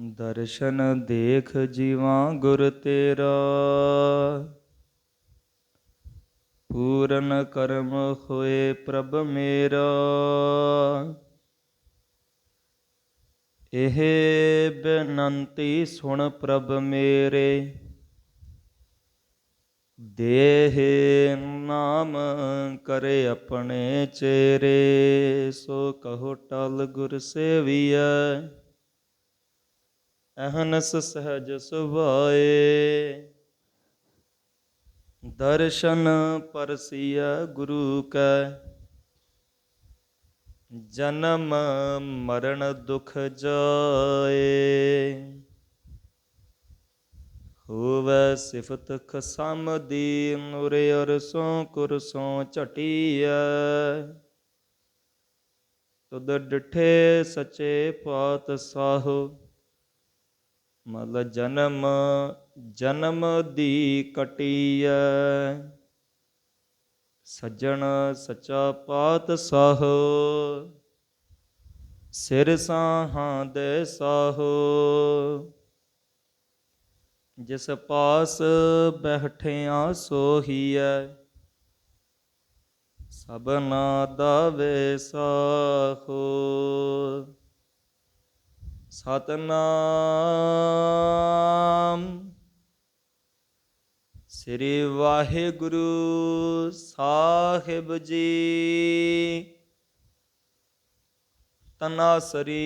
ਦਰਸ਼ਨ ਦੇਖ ਜੀਵਾਂ ਗੁਰ ਤੇਰਾ। ਪੂਰਨ ਕਰਮ ਹੋਏ ਪ੍ਰਭ ਮੇਰਾ। ਇਹ ਬੇਨੰਤੀ ਸੁਣ ਪ੍ਰਭ ਮੇਰੇ। ਦੇਹ ਨਾਮ ਕਰੇ ਆਪਣੇ ਚੇਰੇ। ਸੋ ਕਹੋ ਟਲ ਗੁਰ ਸੇਵੀਐ। ਅਹਨਸ ਸਹਜ ਸੁਭਾਏ। ਦਰਸ਼ਨ ਪਰਸੀਐ ਗੁਰੂ ਕੈ। ਜਨਮ ਮਰਨ ਦੁਖ ਜਾਏ। ਹੋਵੇ ਸਿਫਤ ਖਸਮ ਦੀ ਨੂਰੇ ਅਰਸੋਂ ਕੁਰਸੋਂ ਝਟੀਐ। ਤੁਧ ਡਿਠੇ ਸਚੇ ਪਾਤ ਸਾਹੋ। ਮਲ ਜਨਮ ਜਨਮ ਦੀ ਕਟੀਐ। ਸੱਜਣ ਸੱਚਾ ਪਾਤ ਸਾਹੋ, ਸਿਰ ਸਾਹਾਂ ਦੇ ਸਾਹ। ਜਿਸ ਪਾਸ ਬੈਠਿਆ ਸੋਹੀਐ ਸਭਨਾ ਦਾ ਵੇ ਸਾਹੋ। ਸਤਨਾਮ। ਸ੍ਰੀ ਵਾਹਿਗੁਰੂ ਸਾਹਿਬ ਜੀ। ਤਨਾਸਰੀ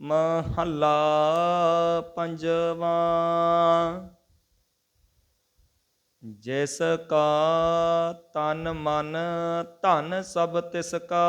ਮਹੱਲਾ ਪੰਜਵਾ। ਜਿਸ ਕਾ ਤਨ ਮਨ ਧਨ ਸਭ ਤਿਸ ਕਾ।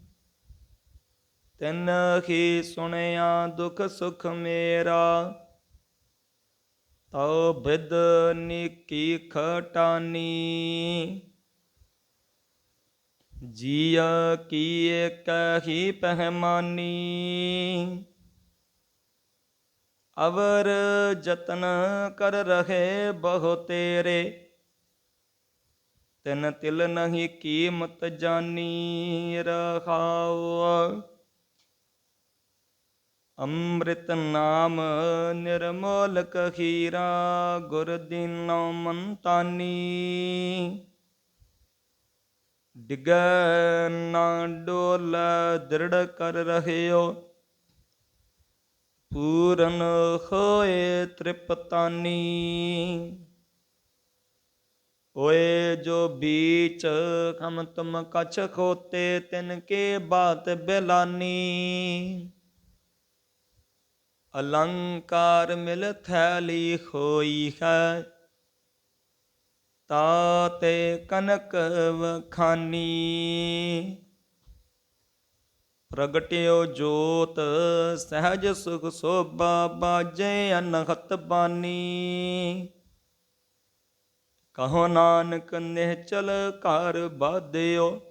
ਤਿਨ ਹੀ ਸੁਣਿਆ, ਦੁਖ ਸੁਖ ਮੇਰਾ। ਤਉ ਬਿਦ ਨਿਕੀ ਖਟਾਨੀ। ਜੀਆ ਕੀਏ ਕਹੀ ਪਹਿਮਾਨੀ। ਅਵਰ ਜਤਨ ਕਰ ਰਹੇ ਬਹੁ ਤੇਰੇ। ਤਿਨ ਤਿਲ ਨਹੀਂ ਕੀਮਤ ਜਾਨੀ ਰਹਾਉ। ਅੰਮ੍ਰਿਤ ਨਾਮ ਨਿਰਮੋਲ ਕਖੀਰਾ ਗੁਰ ਦੀਨੋ ਮੰਤਾਨੀ। ਡਿਗੈ ਨਾ ਡੋਲ, ਦ੍ਰਿੜ ਕਰ ਰਹਿਓ। ਪੂਰਨ ਹੋਏ ਤ੍ਰਿਪਤਾਨੀ। ਓਏ ਜੋ ਬੀਚ ਖਮ ਤੁਮ ਕਛ ਖੋਤੇ, ਤਿਨ ਕੇ ਬਾਤ ਬਿਲਾਨੀ। ਅਲੰਕਾਰ ਮਿਲ ਥੈਲੀ ਹੋਈ ਹੈ। ਤਾਤੇ ਕਨਕ ਵਖਾਨੀ। ਪ੍ਰਗਟਿਓ ਜੋਤ ਸਹਿਜ ਸੁਖ ਸੋਭਾ ਬਾਜੇ ਅਨਹਤ ਬਾਨੀ। ਕਹੋ ਨਾਨਕ ਨਿਹਚਲ ਘਰ ਬਾਧਿਓ।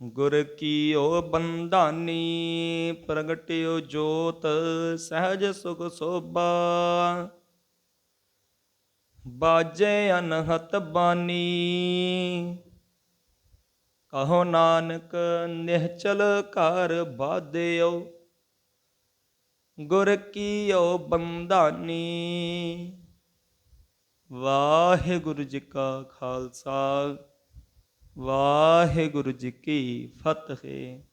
ਗੁਰ ਕੀਓ ਬੰਧਾਨੀ, ਪ੍ਰਗਟਿਓ ਜੋਤ, ਸਹਿਜ ਸੁਖ ਸੋਭਾ। ਬਾਜੇ ਅਨਹਤ ਬਾਨੀ, ਕਹੋ ਨਾਨਕ ਨਿਹਚਲ ਘਰ ਬਾਧਿਓ। ਗੁਰ ਕੀਓ ਬੰਧਾਨੀ, ਵਾਹਿਗੁਰੂ ਜੀ ਕਾ ਖਾਲਸਾ। ਵਾਹਿਗੁਰੂ ਜੀ ਕੀ ਫਤਿਹ।